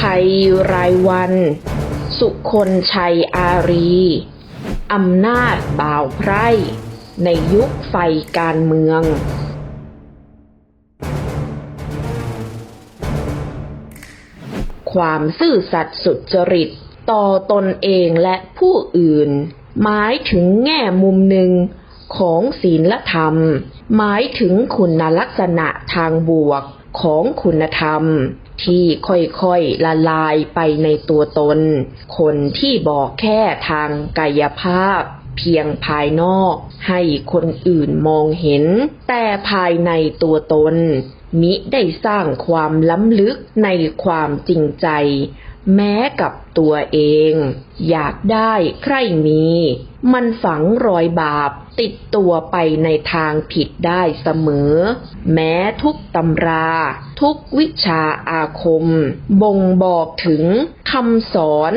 ภัยรายวัน สุคนชัยอารีอำนาจบ่าวไพร่ ในยุคไฟการเมือง ความซื่อสัตย์สุจริต ต่อตนเองและผู้อื่น หมายถึงแง่มุมหนึ่งของศีลธรรม หมายถึงคุณลักษณะทางบวกของคุณธรรม ที่ค่อยๆละลายไปในตัวตน คนที่บอกแค่ทางกายภาพเพียงภายนอก ให้คนอื่นมองเห็น แต่ภายในตัวตน มิได้สร้างความล้ำลึกในความจริงใจ แม้กับตัวเอง อยากได้ใครมี มันฝังรอยบาป ติดตัวไปในทางผิดได้เสมอ แม้ทุกตำรา ทุกวิชาอาคม บ่งบอกถึงคำสอน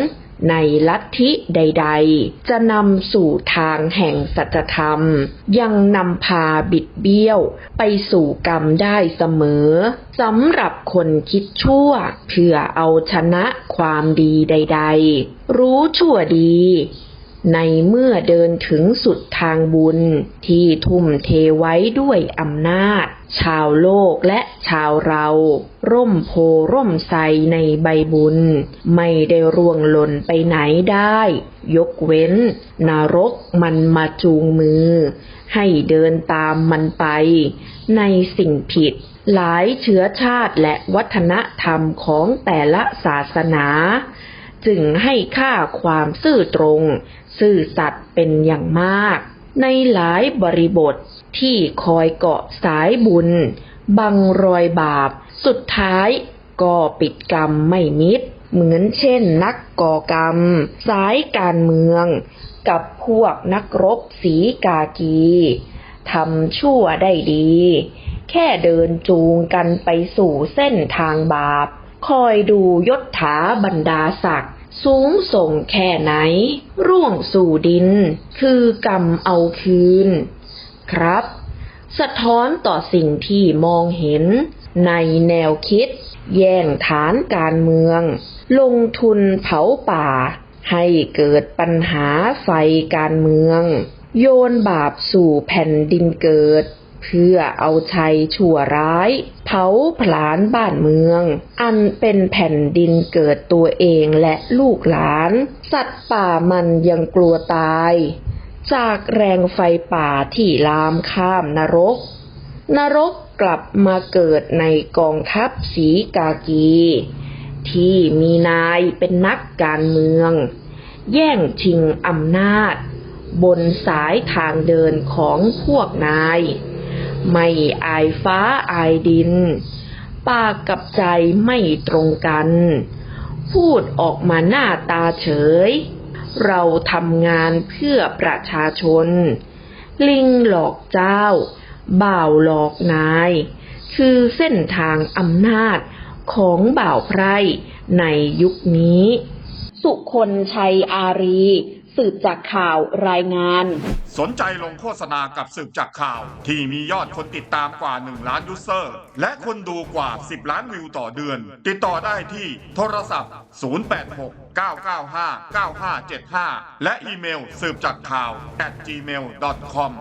ในลัทธิใด ๆ จะนำสู่ทางแห่งสัจธรรม ยังนำพาบิดเบี้ยว ไปสู่กรรมได้เสมอสำหรับคนคิดชั่ว เพื่อเอาชนะความดีใด ๆ รู้ชั่วดี ในเมื่อเดินถึงสุดทางบุญที่ทุ่มเทไว้ด้วยอำนาจ ชาวโลกและชาวเรา ร่มโพร่มไทรในใบบุญ ไม่ได้ร่วงหล่นไปไหนได้ ยกเว้น นรกมันมาจูงมือ ให้เดินตามมันไป ในสิ่งผิด หลายเชื้อชาติและวัฒนธรรมของแต่ละศาสนา จึงให้ค่าความซื่อตรง ซื่อสัตย์เป็นอย่างมาก ในหลายบริบทที่คอยเกาะสายบุญ บังรอยบาป สุดท้ายก็ปิดกรรมไม่มิด เหมือนเช่นนักก่อกรรม สายการเมือง กับพวกนักรบสีกากีทำชั่วได้ดี แค่เดินจูงกันไปสู่เส้นทางบาป คอยดูยศถาบรรดาศักดิ์สูงส่งแค่ไหน ร่วงสู่ดิน คือกรรมเอาคืน ครับ สะท้อนต่อสิ่งที่มองเห็น ในแนวคิด แย่งฐานการเมือง ลงทุนเผาป่า ให้เกิดปัญหาไฟการเมือง โยนบาปสู่แผ่นดินเกิด เพื่อเอาชัยชั่วร้าย เผาผลาญบ้านเมือง อันเป็นแผ่นดินเกิดตัวเองและลูกหลาน สัตว์ป่ามันยังกลัวตาย จากแรงไฟป่าที่ลามข้ามนรก นรกกลับมาเกิดในกองทัพสีกากี ที่มีนายเป็นนักการเมือง แย่งชิงอำนาจบนสายทางเดินของพวกนาย ไม่อายฟ้าอายดิน ปากกับใจไม่ตรงกัน พูดออกมาหน้าตาเฉย เราทำงานเพื่อประชาชน ลิงหลอกเจ้า บ่าวหลอกนาย คือเส้นทางอำนาจของบ่าวไพร่ในยุคนี้ สุคนชัยอารี สืบจากข่าวรายงาน สนใจลงโฆษณากับสืบจากข่าว ที่มียอดคนติดตามกว่า 1 ล้านยูเซอร์ และคนดูกว่า 10 ล้านวิวต่อเดือน ติดต่อได้ที่โทรศัพท์ 086 995 9575 และอีเมลสืบจากข่าว at gmail.com